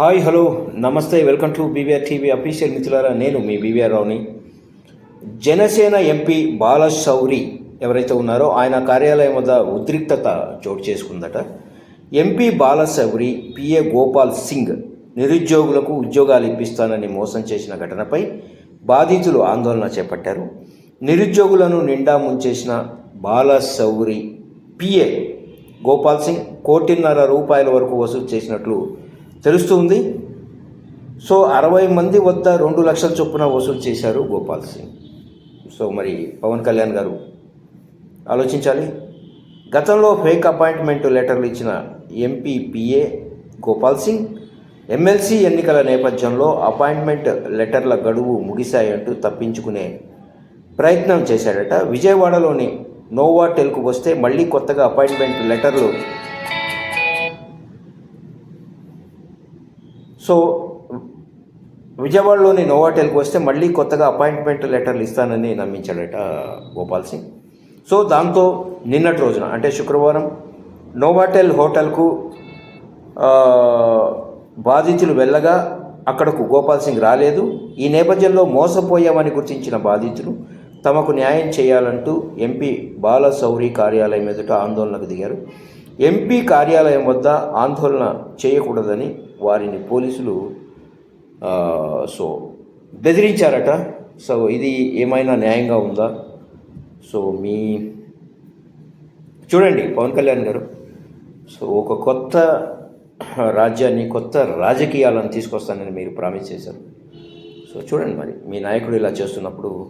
Hi hello namaste welcome to BVR TV official మిత్రులారా నేను మీ బీవీఆర్ రావుని. జనసేన ఎంపీ బాలశౌరి ఎవరైతే ఉన్నారో ఆయన కార్యాలయం వద్ద ఉద్రిక్తత చోటు చేసుకుందట. ఎంపీ బాలశౌరి పిఏ గోపాల్ సింగ్ నిరుద్యోగులకు ఉద్యోగాలు ఇప్పిస్తానని మోసం చేసిన ఘటనపై బాధితులు ఆందోళన చేపట్టారు. నిరుద్యోగులను నిండా ముంచేసిన బాలశౌరి పిఏ గోపాల్ సింగ్ కోటిన్నర రూపాయల వరకు వసూలు చేసినట్లు తెలుస్తుంది. సో అరవై మంది వద్ద రెండు లక్షల చొప్పున వసూలు చేశారు గోపాల్ సింగ్. సో మరి పవన్ కళ్యాణ్ గారు ఆలోచించాలి. గతంలో ఫేక్ అపాయింట్మెంట్ లెటర్లు ఇచ్చిన MP PA Gopal Singh MLC ఎన్నికల నేపథ్యంలో అపాయింట్మెంట్ లెటర్ల గడువు ముగిశాయంటూ తప్పించుకునే ప్రయత్నం చేశాడట. విజయవాడలోని నోవా టెల్కు వస్తే మళ్ళీ కొత్తగా అపాయింట్మెంట్ లెటర్లు సో విజయవాడలోని నోవాటెల్కి వస్తే మళ్ళీ కొత్తగా అపాయింట్మెంట్ లెటర్లు ఇస్తానని నమ్మించాడట గోపాల్ సింగ్. సో దాంతో నిన్నటి రోజున అంటే శుక్రవారం నోవాటెల్ హోటల్కు బాధితులు వెళ్ళగా అక్కడకు గోపాల్ సింగ్ రాలేదు. ఈ నేపథ్యంలో మోసపోయామని గుర్తించిన బాధితులు తమకు న్యాయం చేయాలంటూ ఎంపీ బాలశౌరి కార్యాలయం ఎదుట ఆందోళనకు దిగారు. ఎంపీ కార్యాలయం వద్ద ఆందోళన చేయకూడదని వారిని పోలీసులు సో బెదిరించారట. సో ఇది ఏమైనా న్యాయంగా ఉందా? సో మీ చూడండి పవన్ కళ్యాణ్ గారు. సో ఒక కొత్త రాజ్యాన్ని కొత్త రాజకీయాలను తీసుకొస్తానని మీరు ప్రామిస్ చేశారు. సో చూడండి మరి మీ నాయకుడు ఇలా చేస్తున్నప్పుడు